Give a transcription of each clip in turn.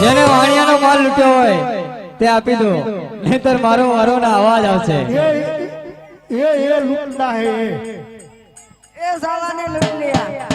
જેને વાણિયાનો માલ લૂટ્યો હોય તે આપી દો. નહીતર મારો મારો ના અવાજ આવશે. એ એ લૂંટના હે. એ સાલાને લૂંટ લિયા.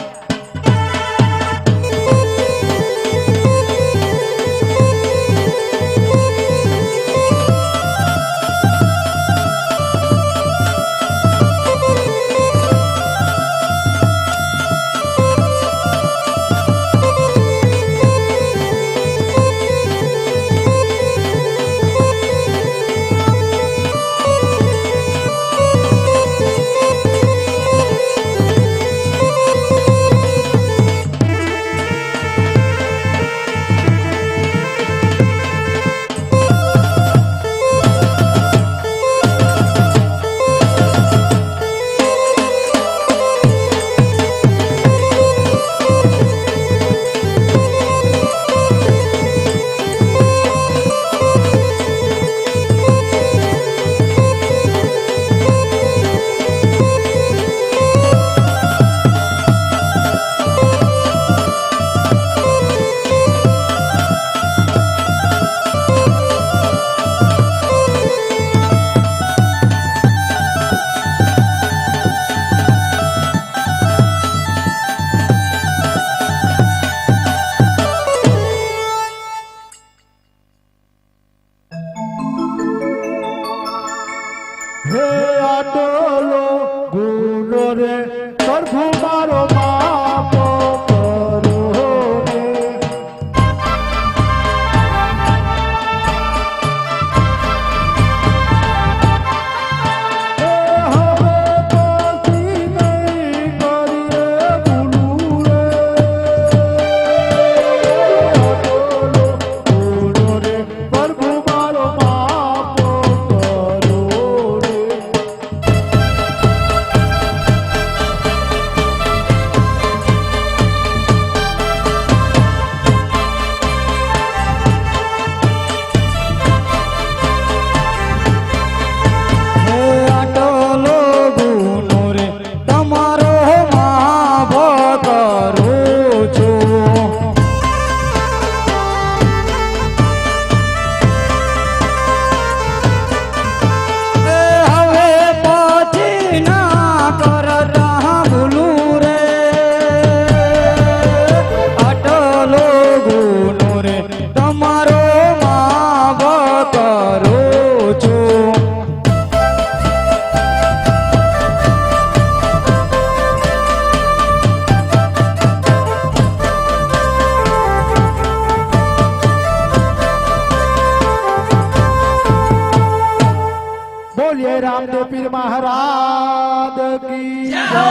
પીર મહારાજ કી જય.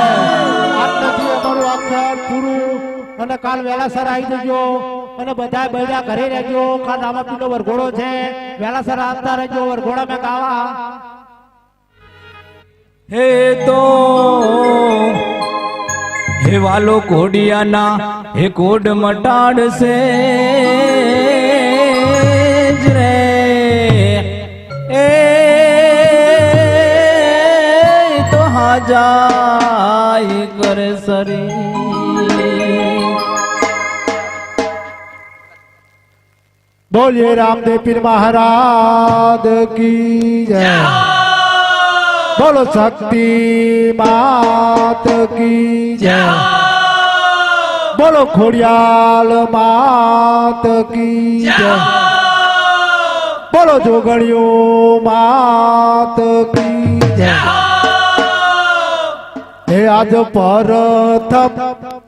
આટલાથી અમારું આખ્યાન પૂરું. અને કાલ વેલાસર આવી જજો. અને બધા બધા ઘરે રહેજો. કાલ રામાપીરનો વરઘોડો છે. વેલાસર આવતા રહેજો. વરઘોડા મેં ગાવા. હે તો હે વાલો કોડિયાના હે કોડ મટાડશે. હાજાઈ કરે સરી. બોલીએ રામદેવ પીર મહારાજ કી જય. બોલો શક્તિ માત કી જય. બોલો ખોડિયાલ માત કી જય. બોલો જોગણિયો માત કી જય. હે આજ પ્રથમ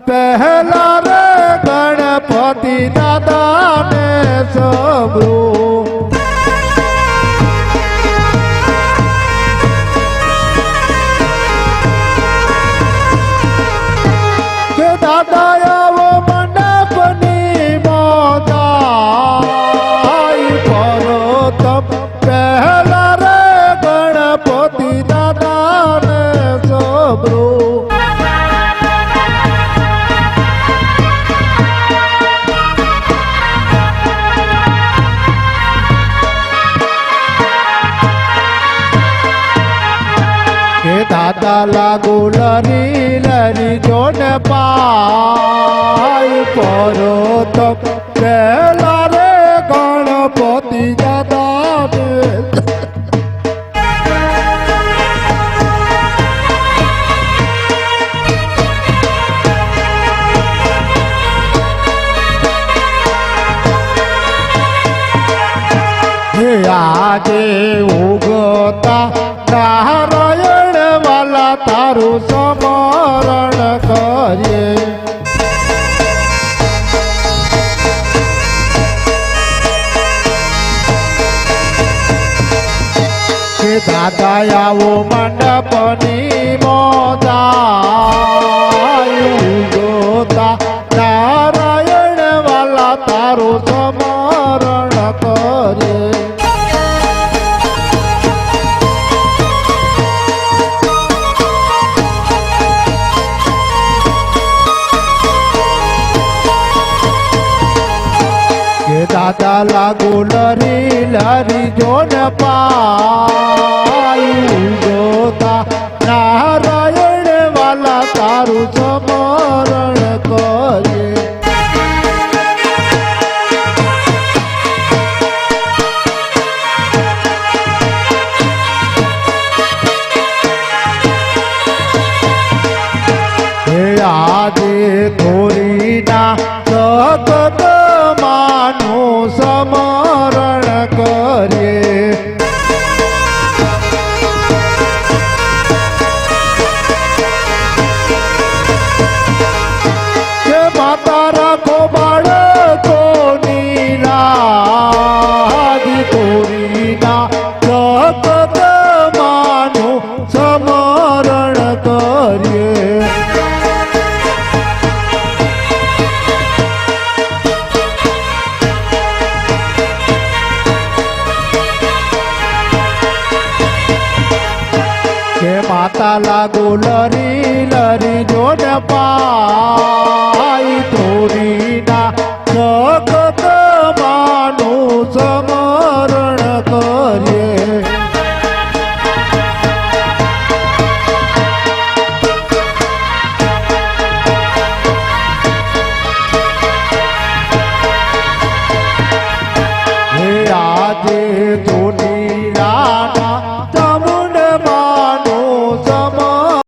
પહેલા રે ગણપતિ દાદા ને સબરો કે દાદા લાગુ લરી લરી જોને પાય પરો સમરણ કરીએ. દાદા આવો મંડપની મોદાયું દાદા લાગુ લરી લરી જોન પાયું જોતા નારાયણ વાલા તારું લાગુ લરી લરી જોડ પાઈ